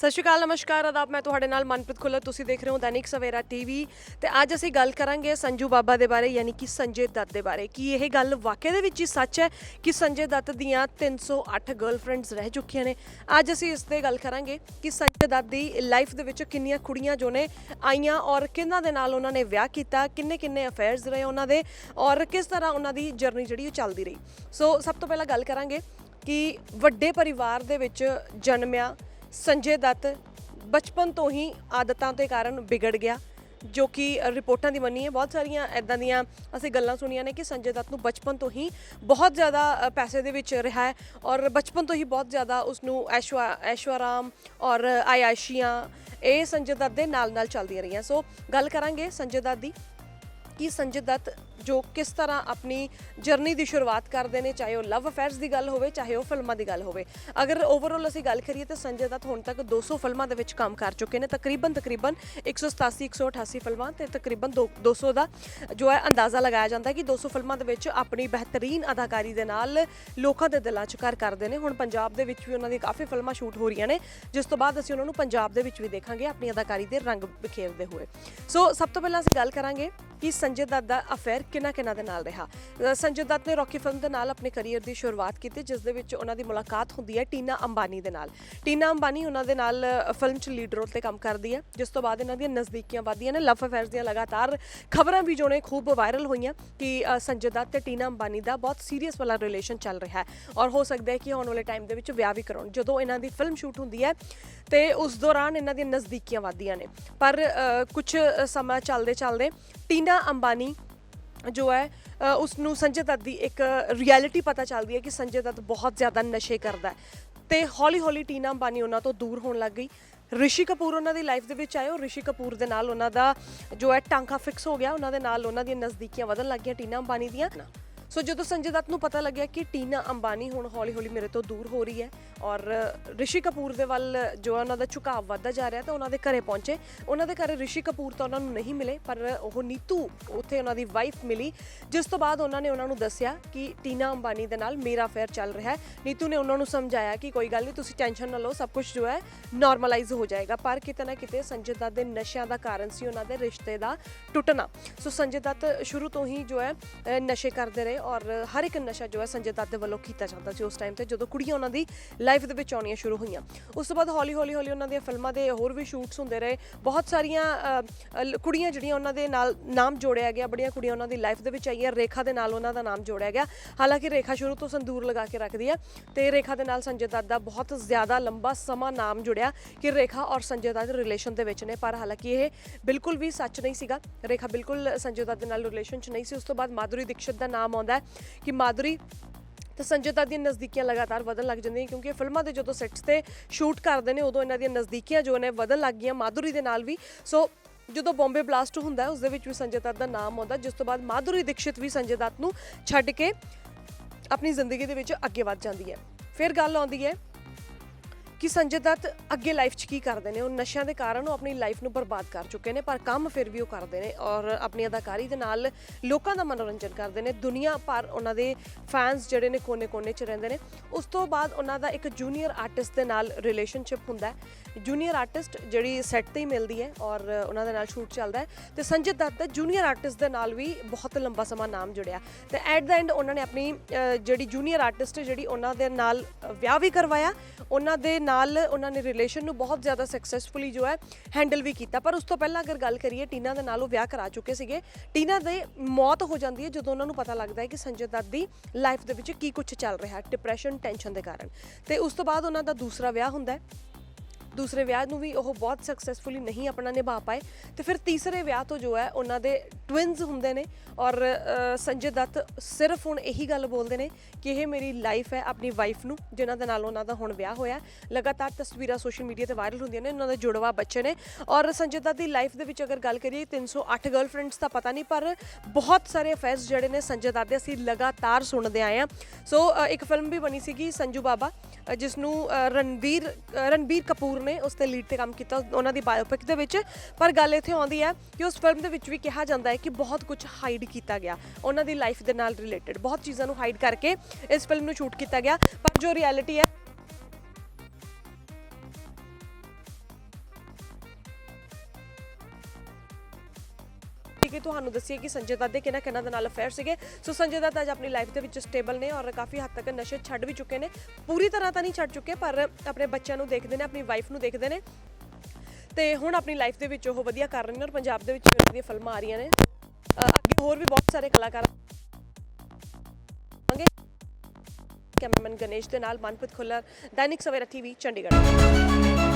ਸਤਿ ਸ਼੍ਰੀ ਅਕਾਲ, ਨਮਸਕਾਰ, ਆਦਾਬ, ਮੈਂ ਤੁਹਾਡੇ ਨਾਲ ਮਨਪ੍ਰੀਤ ਖੁੱਲਰ। ਤੁਸੀਂ ਦੇਖ ਰਹੇ ਹੋ ਦੈਨਿਕ ਸਵੇਰਾ ਟੀਵੀ। ਤੇ ਅੱਜ ਅਸੀਂ ਗੱਲ ਕਰਾਂਗੇ ਸੰਜੂ ਬਾਬਾ ਦੇ ਬਾਰੇ, ਯਾਨੀ ਕਿ ਸੰਜੇ ਦੱਤ ਦੇ ਬਾਰੇ। ਕੀ ਇਹ ਗੱਲ ਵਾਕਿਆ ਦੇ ਵਿੱਚ ਹੀ ਸੱਚ ਹੈ ਕਿ ਸੰਜੇ ਦੱਤ ਦੀਆਂ 308 ਗਰਲਫ੍ਰੈਂਡਸ ਰਹਿ ਚੁੱਕੀਆਂ ਨੇ? ਅੱਜ ਅਸੀਂ ਇਸ ਤੇ ਗੱਲ ਕਰਾਂਗੇ ਕਿ ਸੰਜੇ ਦੱਤ ਦੀ ਲਾਈਫ ਦੇ ਵਿੱਚ ਕਿੰਨੀਆਂ ਕੁੜੀਆਂ ਜੋ ਨੇ ਆਈਆਂ ਔਰ ਕਿਹਨਾਂ ਦੇ ਨਾਲ ਉਹਨਾਂ ਨੇ ਵਿਆਹ ਕੀਤਾ ਕਿੰਨੇ ਕਿੰਨੇ ਅਫੇਅਰਸ ਰਹੇ ਉਹਨਾਂ ਦੇ ਔਰ ਕਿਸ ਤਰ੍ਹਾਂ ਉਹਨਾਂ ਦੀ ਜਰਨੀ ਜਿਹੜੀ ਉਹ ਚੱਲਦੀ ਰਹੀ। ਸੋ ਸਭ ਤੋਂ ਪਹਿਲਾਂ ਗੱਲ ਕਰਾਂਗੇ ਕਿ ਵੱਡੇ ਪਰਿਵਾਰ ਦੇ ਵਿੱਚ ਜਨਮਿਆ ਸੰਜੇ ਦੱਤ ਬਚਪਨ ਤੋਂ ਹੀ ਆਦਤਾਂ ਦੇ ਕਾਰਨ ਵਿਗੜ ਗਿਆ, ਜੋ ਕਿ ਰਿਪੋਰਟਾਂ ਦੀ ਮੰਨੀ ਹੈ ਬਹੁਤ ਸਾਰੀਆਂ ਐਦਾਂ ਦੀਆਂ ਅਸੀਂ ਗੱਲਾਂ ਸੁਣੀਆਂ ਨੇ ਕਿ ਸੰਜੇ ਦੱਤ ਨੂੰ ਬਚਪਨ ਤੋਂ ਹੀ ਬਹੁਤ ਜ਼ਿਆਦਾ ਪੈਸੇ ਦੇ ਵਿੱਚ ਰਿਹਾ ਹੈ ਔਰ ਬਚਪਨ ਤੋਂ ਹੀ ਬਹੁਤ ਜ਼ਿਆਦਾ ਉਸ ਨੂੰ ਐਸ਼ਵਾ, ਐਸ਼ਵਰਾਮ ਔਰ ਆਇਆਸ਼ੀਆਂ ਇਹ ਸੰਜੇ ਦੱਤ ਦੇ ਨਾਲ ਨਾਲ ਚੱਲਦੀਆਂ ਰਹੀਆਂ। ਸੋ ਗੱਲ ਕਰਾਂਗੇ ਸੰਜੇ ਦੱਤ ਦੀ ਕਿ ਸੰਜੇ ਦੱਤ ਜੋ ਕਿਸ ਤਰ੍ਹਾਂ ਆਪਣੀ ਜਰਨੀ ਦੀ ਸ਼ੁਰੂਆਤ ਕਰਦੇ ਨੇ, ਚਾਹੇ ਉਹ ਲਵ ਅਫੇਅਰਸ ਦੀ ਗੱਲ ਹੋਵੇ, ਚਾਹੇ ਉਹ ਫਿਲਮਾਂ ਦੀ ਗੱਲ ਹੋਵੇ। ਅਗਰ ਓਵਰਆਲ ਅਸੀਂ ਗੱਲ ਕਰੀਏ ਤਾਂ ਸੰਜੇ ਦੱਤ ਹੁਣ ਤੱਕ 200 ਫਿਲਮਾਂ ਦੇ ਵਿੱਚ ਕੰਮ ਕਰ ਚੁੱਕੇ ਨੇ। ਤਕਰੀਬਨ ਤਕਰੀਬਨ 187 188 ਫਿਲਮਾਂ ਤੇ ਤਕਰੀਬਨ ਦੋ- 200 ਦਾ ਜੋ ਹੈ ਅੰਦਾਜ਼ਾ ਲਗਾਇਆ ਜਾਂਦਾ ਹੈ ਕਿ 200 ਫਿਲਮਾਂ ਦੇ ਵਿੱਚ ਆਪਣੀ ਬਿਹਤਰੀਨ ਅਦਾਕਾਰੀ ਦੇ ਨਾਲ ਲੋਕਾਂ ਦੇ ਦਿਲਾਂ 'ਚ ਘਰ ਕਰਦੇ ਨੇ। ਹੁਣ ਪੰਜਾਬ ਦੇ ਵਿੱਚ ਵੀ ਉਹਨਾਂ ਦੀ ਕਾਫੀ ਫਿਲਮਾਂ ਸ਼ੂਟ ਹੋ ਰਹੀਆਂ ਨੇ, ਜਿਸ ਤੋਂ ਬਾਅਦ ਅਸੀਂ ਉਹਨਾਂ ਨੂੰ ਪੰਜਾਬ ਦੇ ਵਿੱਚ ਵੀ ਦੇਖਾਂਗੇ ਆਪਣੀ ਅਦਾਕਾਰੀ ਦੇ ਰੰਗ ਬਿਖੇਰਦੇ ਹੋਏ। ਸੋ ਸਭ ਤੋਂ ਪਹਿਲਾਂ ਅਸੀਂ ਗੱਲ ਕਰਾਂਗੇ ਕਿ ਸੰਜੇ ਦੱਤ ਦਾ ਅਫੇਅਰ ਕਿੰਨਾ ਕਿਹਨਾਂ ਦੇ ਨਾਲ ਰਿਹਾ। ਸੰਜੇ ਦੱਤ ਨੇ ਰੌਕੀ ਫਿਲਮ ਦੇ ਨਾਲ ਆਪਣੇ ਕੈਰੀਅਰ ਦੀ ਸ਼ੁਰੂਆਤ ਕੀਤੀ, ਜਿਸ ਦੇ ਵਿੱਚ ਉਹਨਾਂ ਦੀ ਮੁਲਾਕਾਤ ਹੁੰਦੀ ਹੈ ਟੀਨਾ ਅੰਬਾਨੀ ਦੇ ਨਾਲ। ਟੀਨਾ ਅੰਬਾਨੀ ਉਹਨਾਂ ਦੇ ਨਾਲ ਫਿਲਮ 'ਚ ਲੀਡ ਰੋਲ ਤੇ ਕੰਮ ਕਰਦੀ ਹੈ, ਜਿਸ ਤੋਂ ਬਾਅਦ ਇਹਨਾਂ ਦੀਆਂ ਨਜ਼ਦੀਕੀਆਂ ਵਧਦੀਆਂ ਨੇ। ਲਵ ਅਫੇਅਰਸ ਦੀਆਂ ਲਗਾਤਾਰ ਖਬਰਾਂ ਵੀ ਜੋ ਖੂਬ ਵਾਇਰਲ ਹੋਈਆਂ ਕਿ ਸੰਜੇ ਦੱਤ ਤੇ ਟੀਨਾ ਅੰਬਾਨੀ ਦਾ ਬਹੁਤ ਸੀਰੀਅਸ ਵਾਲਾ ਰਿਲੇਸ਼ਨ ਚੱਲ ਰਿਹਾ ਹੈ। ਔਰ ਹੋ ਸਕਦਾ ਹੈ ਕਿ ਆਉਣ ਵਾਲੇ ਟਾਈਮ ਦੇ ਵਿੱਚ ਵਿਆਹ ਵੀ ਕਰਾਉਣ, ਜਦੋਂ ਇਹਨਾਂ ਦੀ ਫਿਲਮ ਸ਼ੂਟ ਹੁੰਦੀ ਹੈ ਤੇ ਉਸ ਦੌਰਾਨ ਇਹਨਾਂ ਦੀਆਂ ਨਜ਼ਦੀਕੀਆਂ ਵਧਦੀਆਂ ਨੇ। ਪਰ ਕੁਝ ਸਮਾਂ ਚੱਲਦੇ ਚੱਲਦੇ ਟੀਨਾ ਅੰਬਾਨੀ ਜੋ ਹੈ ਅ, ਉਸ ਨੂੰ ਸੰਜੇ ਦੱਤ ਦੀ ਇੱਕ ਰਿਐਲਿਟੀ ਪਤਾ ਚੱਲਦੀ ਹੈ ਕਿ ਸੰਜੇ ਦੱਤ ਬਹੁਤ ਜ਼ਿਆਦਾ ਨਸ਼ੇ ਕਰਦਾ ਹੈ। ਤੇ ਹੌਲੀ ਹੌਲੀ ਟੀਨਾ ਅੰਬਾਨੀ ਉਹਨਾਂ ਤੋਂ ਦੂਰ ਹੋਣ ਲੱਗ ਗਈ। ਰਿਸ਼ੀ ਕਪੂਰ ਉਹਨਾਂ ਦੀ ਲਾਈਫ ਦੇ ਵਿੱਚ ਆਏ ਔਰ ਰਿਸ਼ੀ ਕਪੂਰ ਦੇ ਨਾਲ ਉਹਨਾਂ ਦਾ ਜੋ ਹੈ ਟਾਂਕਾ ਫਿਕਸ ਹੋ ਗਿਆ। ਉਹਨਾਂ ਦੇ ਨਾਲ ਉਹਨਾਂ ਦੀਆਂ ਨਜ਼ਦੀਕੀਆਂ ਵਧਣ ਲੱਗ ਗਈਆਂ ਟੀਨਾ ਅੰਬਾਨੀ ਦੀਆਂ। ਸੋ ਜਦੋਂ ਸੰਜੇ ਦੱਤ ਨੂੰ ਪਤਾ ਲੱਗਿਆ ਕਿ ਟੀਨਾ ਅੰਬਾਨੀ ਹੁਣ ਹੌਲੀ-ਹੌਲੀ ਮੇਰੇ ਤੋਂ ਦੂਰ ਹੋ ਰਹੀ ਹੈ ਔਰ ਰਿਸ਼ੀ ਕਪੂਰ ਦੇ ਵੱਲ ਜੋ ਹੈ ਉਹਨਾਂ ਦਾ ਝੁਕਾਅ ਵੱਧਦਾ ਜਾ ਰਿਹਾ ਤਾਂ ਉਹਨਾਂ ਦੇ ਘਰੇ ਪਹੁੰਚੇ। ਉਹਨਾਂ ਦੇ ਘਰੇ ਰਿਸ਼ੀ ਕਪੂਰ ਤਾਂ ਉਹਨਾਂ ਨੂੰ ਨਹੀਂ ਮਿਲੇ, ਪਰ ਉਹ ਨੀਤੂ ਉੱਥੇ ਉਹਨਾਂ ਦੀ ਵਾਈਫ ਮਿਲੀ, ਜਿਸ ਤੋਂ ਬਾਅਦ ਉਹਨਾਂ ਨੇ ਉਹਨਾਂ ਨੂੰ ਦੱਸਿਆ ਕਿ ਟੀਨਾ ਅੰਬਾਨੀ ਦੇ ਨਾਲ ਮੇਰਾ ਫੇਅਰ ਚੱਲ ਰਿਹਾ ਹੈ। ਨੀਤੂ ਨੇ ਉਹਨਾਂ ਨੂੰ ਸਮਝਾਇਆ ਕਿ ਕੋਈ ਗੱਲ ਨਹੀਂ, ਤੁਸੀਂ ਟੈਨਸ਼ਨ ਨਾ ਲਓ, ਸਭ ਕੁਝ ਜੋ ਹੈ ਨਾਰਮਲਾਈਜ਼ ਹੋ ਜਾਏਗਾ। ਪਰ ਕਿਤੇ ਨਾ ਕਿਤੇ ਸੰਜੇ ਦੱਤ ਦੇ ਨਸ਼ਿਆਂ ਦਾ ਕਾਰਨ ਸੀ ਉਹਨਾਂ ਦੇ ਰਿਸ਼ਤੇ ਦਾ ਟੁੱਟਣਾ। ਸੋ ਸੰਜੇ ਦੱਤ ਸ਼ੁਰੂ ਤੋਂ ਹੀ ਜੋ ਹੈ ਨਸ਼ੇ ਕਰਦੇ ਰਹੇ ਔਰ ਹਰ ਇੱਕ ਨਸ਼ਾ ਜੋ ਹੈ ਸੰਜੇ ਦੱਤ ਦੇ ਵੱਲੋਂ ਕੀਤਾ ਜਾਂਦਾ ਸੀ ਉਸ ਟਾਈਮ ਤੇ, ਜਦੋਂ ਕੁੜੀਆਂ ਉਹਨਾਂ ਦੀ ਲਾਈਫ ਦੇ ਵਿੱਚ ਆਉਣੀਆਂ ਸ਼ੁਰੂ ਹੋਈਆਂ। ਉਸ ਤੋਂ ਬਾਅਦ ਹੌਲੀ ਹੌਲੀ ਹੌਲੀ ਉਹਨਾਂ ਦੀਆਂ ਫਿਲਮਾਂ ਦੇ ਹੋਰ ਵੀ ਸ਼ੂਟਸ ਹੁੰਦੇ ਰਹੇ। ਬਹੁਤ ਸਾਰੀਆਂ ਕੁੜੀਆਂ ਜਿਹੜੀਆਂ ਉਹਨਾਂ ਦੇ ਨਾਲ ਨਾਮ ਜੋੜਿਆ ਗਿਆ, ਬੜੀਆਂ ਕੁੜੀਆਂ ਉਹਨਾਂ ਦੀ ਲਾਈਫ ਦੇ ਵਿੱਚ ਆਈਆਂ। ਰੇਖਾ ਦੇ ਨਾਲ ਉਹਨਾਂ ਦਾ ਨਾਮ ਜੋੜਿਆ ਗਿਆ। ਹਾਲਾਂਕਿ ਰੇਖਾ ਸ਼ੁਰੂ ਤੋਂ ਸੰਦੂਰ ਲਗਾ ਕੇ ਰੱਖਦੀ ਹੈ ਤੇ ਰੇਖਾ ਦੇ ਨਾਲ ਸੰਜੇ ਦੱਤ ਦਾ ਬਹੁਤ ਜ਼ਿਆਦਾ ਲੰਬਾ ਸਮਾਂ ਨਾਮ ਜੁੜਿਆ ਕਿ ਰੇਖਾ ਔਰ ਸੰਜੇ ਦੱਤ ਰਿਲੇਸ਼ਨ ਦੇ ਵਿੱਚ ਨੇ। ਪਰ ਹਾਲਾਂਕਿ ਇਹ ਬਿਲਕੁਲ ਵੀ ਸੱਚ ਨਹੀਂ ਸੀਗਾ। ਰੇਖਾ ਬਿਲਕੁਲ ਸੰਜੇ ਦੱਤ ਦੇ ਨਾਲ ਰਿਲੇਸ਼ਨ 'ਚ ਨਹੀਂ ਸੀ। ਉਸ ਤੋਂ ਬਾਅਦ ਮਾਧੁਰੀ ਦੀਕਸ਼ਿਤ ਦਾ ਨਾਮ ਆਉਂਦਾ ਹੈ ਕਿ ਮਾਧੁਰੀ ਤੇ ਸੰਜੇ ਦੱਤ ਦੀਆਂ ਨਜ਼ਦੀਕੀਆਂ ਲਗਾਤਾਰ ਵਧਣ ਲੱਗ ਜਾਂਦੀਆਂ ਕਿਉਂਕਿ ਫਿਲਮਾਂ ਦੇ ਜਦੋਂ ਸੈੱਟਸ ਤੇ ਸ਼ੂਟ ਕਰਦੇ ਨੇ, ਉਦੋਂ ਇਹਨਾਂ ਦੀਆਂ ਨਜ਼ਦੀਕੀਆਂ ਜੋ ਨੇ ਵਧਣ ਲੱਗ ਗਈਆਂ ਮਾਧੁਰੀ ਦੇ ਨਾਲ ਵੀ। ਸੋ ਜਦੋਂ ਬੰਬੇ ਬਲਾਸਟ ਹੁੰਦਾ ਹੈ, ਉਸ ਦੇ ਵਿੱਚ ਵੀ ਸੰਜੇ ਦੱਤ ਦਾ ਨਾਮ ਆਉਂਦਾ ਜਿਸ ਤੋਂ ਬਾਅਦ ਮਾਧੁਰੀ ਦੀਕਸ਼ਿਤ ਵੀ ਸੰਜੇ ਦੱਤ ਨੂੰ ਛੱਡ ਕੇ ਆਪਣੀ ਜ਼ਿੰਦਗੀ ਦੇ ਵਿੱਚ ਅੱਗੇ ਵੱਧ ਜਾਂਦੀ ਹੈ। ਫਿਰ ਗੱਲ ਆਉਂਦੀ ਹੈ ਕਿ ਸੰਜੇ ਦੱਤ ਅੱਗੇ ਲਾਈਫ 'ਚ ਕੀ ਕਰਦੇ ਨੇ? ਉਹ ਨਸ਼ਿਆਂ ਦੇ ਕਾਰਨ ਉਹ ਆਪਣੀ ਲਾਈਫ ਨੂੰ ਬਰਬਾਦ ਕਰ ਚੁੱਕੇ ਨੇ, ਪਰ ਕੰਮ ਫਿਰ ਵੀ ਉਹ ਕਰਦੇ ਨੇ ਔਰ ਆਪਣੀ ਅਦਾਕਾਰੀ ਦੇ ਨਾਲ ਲੋਕਾਂ ਦਾ ਮਨੋਰੰਜਨ ਕਰਦੇ ਨੇ। ਦੁਨੀਆ ਭਰ ਉਹਨਾਂ ਦੇ ਫੈਨਸ ਜਿਹੜੇ ਨੇ ਕੋਨੇ-ਕੋਨੇ 'ਚ ਰਹਿੰਦੇ ਨੇ। ਉਸ ਤੋਂ ਬਾਅਦ ਉਹਨਾਂ ਦਾ ਇੱਕ ਜੂਨੀਅਰ ਆਰਟਿਸਟ ਦੇ ਨਾਲ ਰਿਲੇਸ਼ਨਸ਼ਿਪ ਹੁੰਦਾ ਹੈ। ਜੂਨੀਅਰ ਆਰਟਿਸਟ ਜਿਹੜੀ ਸੈੱਟ ਤੇ ਹੀ ਮਿਲਦੀ ਹੈ ਔਰ ਉਹਨਾਂ ਦੇ ਨਾਲ ਸ਼ੂਟ ਚੱਲਦਾ ਹੈ। ਤੇ ਸੰਜੇ ਦੱਤ ਦਾ ਜੂਨੀਅਰ ਆਰਟਿਸਟ ਦੇ ਨਾਲ ਵੀ ਬਹੁਤ ਲੰਬਾ ਸਮਾਂ ਨਾਮ ਜੁੜਿਆ। ਤੇ ਐਟ ਦਾ ਐਂਡ ਉਹਨਾਂ ਨੇ ਆਪਣੀ ਜਿਹੜੀ ਜੂਨੀਅਰ ਆਰਟਿਸਟ ਜਿਹੜੀ ਉਹਨਾਂ ਦੇ ਨਾਲ ਵਿਆਹ ਵੀ ਕਰਵਾਇਆ, ਉਹਨਾਂ ਦੇ ਨਾਲ ਉਹਨਾਂ ਨੇ ਰਿਲੇਸ਼ਨ ਨੂੰ ਬਹੁਤ ਜ਼ਿਆਦਾ ਸਕਸੈਸਫੁਲੀ ਜੋ ਹੈ ਹੈਂਡਲ ਵੀ ਕੀਤਾ। ਪਰ ਉਸ ਤੋਂ ਪਹਿਲਾਂ ਅਗਰ ਗੱਲ ਕਰੀਏ, ਟੀਨਾ ਦੇ ਨਾਲ ਉਹ ਵਿਆਹ ਕਰਾ ਚੁੱਕੇ ਸੀਗੇ। ਟੀਨਾ ਦੇ ਮੌਤ ਹੋ ਜਾਂਦੀ ਹੈ ਜਦੋਂ ਉਹਨਾਂ ਨੂੰ ਪਤਾ ਲੱਗਦਾ ਹੈ ਕਿ ਸੰਜੇ ਦੱਤ ਦੀ ਲਾਈਫ ਦੇ ਵਿੱਚ ਕੀ ਕੁਝ ਚੱਲ ਰਿਹਾ ਹੈ ਡਿਪਰੈਸ਼ਨ ਟੈਨਸ਼ਨ ਦੇ ਕਾਰਨ। ਤੇ ਉਸ ਤੋਂ ਬਾਅਦ ਉਹਨਾਂ ਦਾ ਦੂਸਰਾ ਵਿਆਹ ਹੁੰਦਾ ਹੈ। ਦੂਸਰੇ ਵਿਆਹ ਨੂੰ ਵੀ ਉਹ ਬਹੁਤ ਸਕਸੈਸਫੁਲੀ ਨਹੀਂ ਆਪਣਾ ਨਿਭਾ ਪਾਏ ਤੇ ਫਿਰ ਤੀਸਰੇ ਵਿਆਹ ਤੋਂ ਜੋ ਹੈ ਉਹਨਾਂ ਦੇ ਟਵਿਨਸ ਹੁੰਦੇ ਨੇ ਔਰ ਸੰਜੇ ਦੱਤ ਸਿਰਫ ਹੁਣ ਇਹੀ ਗੱਲ ਬੋਲਦੇ ਨੇ ਕਿ ਇਹ ਮੇਰੀ ਲਾਈਫ ਹੈ ਆਪਣੀ ਵਾਈਫ ਨੂੰ ਜਿਨ੍ਹਾਂ ਦੇ ਨਾਲ ਉਹਨਾਂ ਦਾ ਹੁਣ ਵਿਆਹ ਹੋਇਆ ਲਗਾਤਾਰ ਤਸਵੀਰਾਂ ਸੋਸ਼ਲ ਮੀਡੀਆ ਤੇ ਵਾਇਰਲ ਹੁੰਦੀਆਂ ਨੇ ਉਹਨਾਂ ਦੇ ਜੁੜਵਾ ਬੱਚੇ ਨੇ ਔਰ ਸੰਜੇ ਦੱਤ ਦੀ ਲਾਈਫ ਦੇ ਵਿੱਚ ਅਗਰ ਗੱਲ ਕਰੀਏ 308 ਗਰਲਫ੍ਰੈਂਡਸ ਤਾਂ ਪਤਾ ਨਹੀਂ ਪਰ ਬਹੁਤ ਸਾਰੇ ਅਫੇਅਰਸ ਜਿਹੜੇ ਨੇ ਸੰਜੇ ਦੱਤ ਦੇ ਅਸੀਂ ਲਗਾਤਾਰ ਸੁਣਦੇ ਆਏ ਆ ਸੋ ਇੱਕ ਫਿਲਮ ਵੀ ਬਣੀ ਸੀਗੀ ਸੰਜੂ ਬਾਬਾ ਜਿਸ ਨੂੰ ਅ, ਰਣਵੀਰ ਕਪੂਰ ਕਪੂਰ ਨੇ, ਉਸ ਤੇ ਲੀਡ ਤੇ ਕੰਮ ਕੀਤਾ ਉਹਨਾਂ ਦੀ ਬਾਇਓਪਿਕ ਦੇ ਵਿੱਚ। ਪਰ ਗੱਲ ਇੱਥੇ ਆਉਂਦੀ ਹੈ ਕਿ ਉਸ ਫਿਲਮ ਦੇ ਵਿੱਚ ਵੀ ਕਿਹਾ ਜਾਂਦਾ ਹੈ ਕਿ ਬਹੁਤ ਕੁਝ ਹਾਈਡ ਕੀਤਾ ਗਿਆ, ਉਹਨਾਂ ਦੀ ਲਾਈਫ ਦੇ ਨਾਲ ਰਿਲੇਟਡ ਬਹੁਤ ਚੀਜ਼ਾਂ ਨੂੰ ਹਾਈਡ ਕਰਕੇ ਇਸ ਫਿਲਮ ਨੂੰ ਸ਼ੂਟ ਕੀਤਾ ਗਿਆ। ਪਰ ਜੋ ਰਿਐਲਿਟੀ ਹੈ ਕਿ ਤੁਹਾਨੂੰ ਦੱਸੀਏ ਕਿ ਸੰਜੇ ਦੱਤ ਦੇ ਕਿਹਨਾਂ ਕਿਹਨਾਂ ਦੇ ਨਾਲ ਅਫੇਅਰ ਸੀਗੇ। ਸੋ ਸੰਜੇ ਦੱਤ ਅੱਜ ਆਪਣੀ ਲਾਈਫ ਦੇ ਵਿੱਚ ਸਟੇਬਲ ਨੇ ਔਰ ਕਾਫੀ ਹੱਦ ਤੱਕ ਨਸ਼ੇ ਛੱਡ ਵੀ ਚੁੱਕੇ ਨੇ। ਪੂਰੀ ਤਰ੍ਹਾਂ ਤਾਂ ਨਹੀਂ ਛੱਡ ਚੁੱਕੇ, ਪਰ ਆਪਣੇ ਬੱਚਿਆਂ ਨੂੰ ਦੇਖਦੇ ਨੇ, ਆਪਣੀ ਵਾਈਫ ਨੂੰ ਦੇਖਦੇ ਨੇ। ਤੇ ਹੁਣ ਆਪਣੀ ਲਾਈਫ ਦੇ ਵਿੱਚ ਉਹ ਵਧੀਆ ਕਰ ਰਹੇ ਨੇ ਔਰ ਪੰਜਾਬ ਦੇ ਵਿੱਚ ਵਧੀਆ ਫਿਲਮਾਂ ਆ ਰਹੀਆਂ ਨੇ। ਅੱਗੇ ਹੋਰ ਵੀ ਬਹੁਤ ਸਾਰੇ ਕਲਾਕਾਰ ਆਵਾਂਗੇ ਕੈਮਰਾਮੈਨ ਗਣੇਸ਼ ਦੇ ਨਾਲ, ਮਨਪ੍ਰੀਤ ਖੁੱਲਰ, ਦੈਨਿਕ ਸਵੇਰਾ ਟੀਵੀ ਚੰਡੀਗੜ੍ਹ।